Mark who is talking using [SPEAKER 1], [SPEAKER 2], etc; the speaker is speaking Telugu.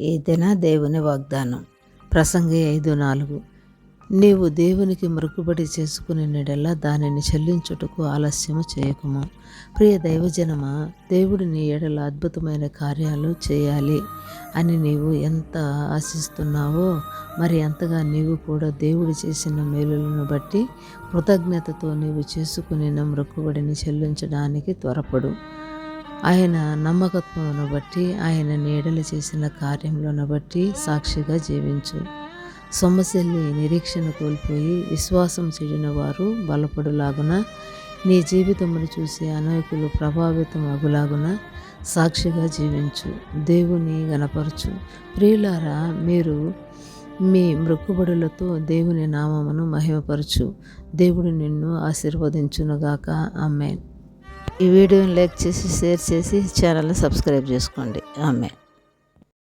[SPEAKER 1] ఈ దిన దేవుని వాగ్దానం. ప్రసంగి ఐదు నాలుగు. నీవు దేవునికి మృక్కుబడి చేసుకుని నెడలా దానిని చెల్లించుటకు ఆలస్యము చేయకము. ప్రియ దైవజనమా దేవుడు నీ ఎడల అద్భుతమైన కార్యాలు చేయాలి అని నీవు ఎంత ఆశిస్తున్నావో మరి అంతగా నీవు కూడా దేవుడు చేసిన మేలులను బట్టి కృతజ్ఞతతో నీవు చేసుకుని మృక్కుబడిని చెల్లించడానికి త్వరపడు. ఆయన నమ్మకత్వమును బట్టి ఆయన నీడలు చేసిన కార్యములను బట్టి సాక్షిగా జీవించు. సొమ్మశల్లి నిరీక్షణ కోల్పోయి విశ్వాసం చెడిన వారు బలపడులాగున నీ జీవితమును చూసి అనేకులు ప్రభావితం అగులాగున సాక్షిగా జీవించు. దేవుని గనపరచు ప్రియులారా మీరు మీ మృక్కుబడులతో దేవుని నామమును మహిమపరచు. దేవుడు నిన్ను ఆశీర్వదించునుగాక. అమ్మాయి ఈ వీడియోని లైక్ చేసి షేర్ చేసి ఛానల్ని సబ్స్క్రైబ్ చేసుకోండి. ఆమె.